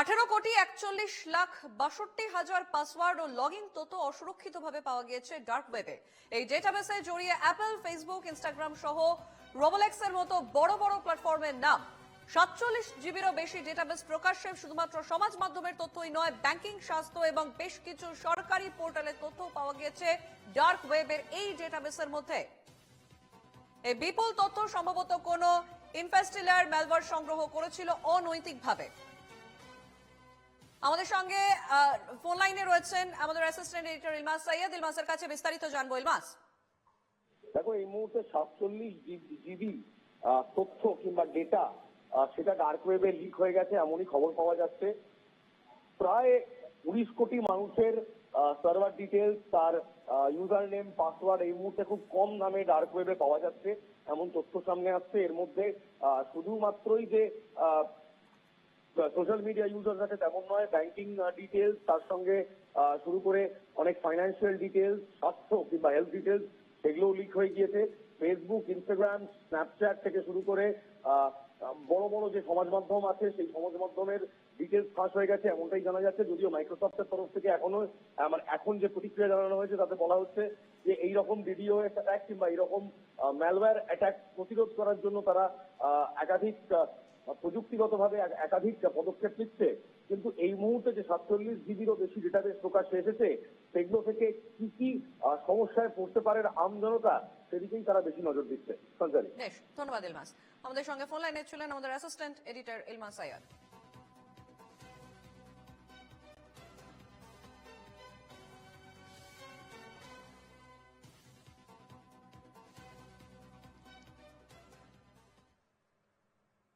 আঠেরো কোটি একচল্লিশ লাখ বাষট্টি হাজার পাসওয়ার্ড ও লগইন তথ্য অসুরক্ষিতভাবে পাওয়া গিয়েছে ডার্ক ওয়েবে। এই ডেটাবেসে জড়িয়ে অ্যাপল ফেসবুক ইনস্টাগ্রাম সহ রোবলেক্স এর মতো বড় বড় প্ল্যাটফর্মের নাম। সাতচল্লিশ জিবিরও বেশি ডেটাবেস প্রকাশ্যে শুধুমাত্র সমাজ মাধ্যমের তথ্যই নয় ব্যাংকিং স্বাস্থ্য এবং বেশ কিছু সরকারি পোর্টালের তথ্য পাওয়া গিয়েছে ডার্ক ওয়েবের এই ডেটাবেসের মধ্যে। এই বিপুল তথ্য সম্ভবত কোনো ইনফেস্টিলার ম্যালওয়্যার সংগ্রহ করেছিল অনৈতিকভাবে। আমাদের সঙ্গে ফোন লাইনে রয়েছেন আমাদের অ্যাসিস্ট্যান্ট এডিটর ইলমাস সৈয়দ ইলমাসের কাছে বিস্তারিত জানব। ইলমাস। দেখো, এই মুহূর্তে সাতচল্লিশ জিবি তথ্য কিংবা ডেটা সেটা ডার্ক ওয়েবে লিক হয়ে গেছে, এমনই খবর পাওয়া যাচ্ছে। প্রায় উনিশ কোটি মানুষের সার্ভার ডিটেলস তার ইউজার নেম পাসওয়ার্ড এই মুহূর্তে খুব কম দামে ডার্ক ওয়েবে পাওয়া যাচ্ছে। এমন তথ্য সামনে আসছে। এর মধ্যে শুধুমাত্রই যে সোশ্যাল মিডিয়া ইউজার আছে তেমন নয় ব্যাংকিং ডিটেলস তার সঙ্গে শুরু করে অনেক ফাইন্যান্সিয়াল ডিটেলস স্বাস্থ্য কিংবা হেলথ ডিটেলস সেগুলোও লিক হয়ে গিয়েছে। ফেসবুক ইনস্টাগ্রাম স্ন্যাপচ্যাট থেকে শুরু করে বড় বড় যে সমাজ মাধ্যম আছে সেই সমাজ মাধ্যমের ডিটেলস ফাঁস হয়ে গেছে এমনটাই জানা যাচ্ছে। যদিও মাইক্রোসফটের তরফ থেকে এখনও আহ, মানে এখন যে প্রতিক্রিয়া জানানো হয়েছে তাতে বলা হচ্ছে যে এই রকম ভিডিও অ্যাটাক কিংবা এইরকম ম্যালওয়্যার অ্যাটাক প্রতিরোধ করার জন্য তারা একাধিক প্রযুক্তিগতভাবে এক- একাধিক পদক্ষেপ নিচ্ছে, কিন্তু এই মুহূর্তে যে সাতচল্লিশ জিবিরও বেশি ডেটাবেস প্রকাশ্যে এসেছে, সেগুলো থেকে কি কি সমস্যায় পড়তে পারে আম জনতা, সেদিকেই তারা বেশি নজর দিচ্ছে। সঞ্চারী। ধন্যবাদ ইলমাস। আমাদের সঙ্গে ফোন লাইনে ছিলেন আমাদের অ্যাসিস্ট্যান্ট এডিটর ইলমাস সৈয়দ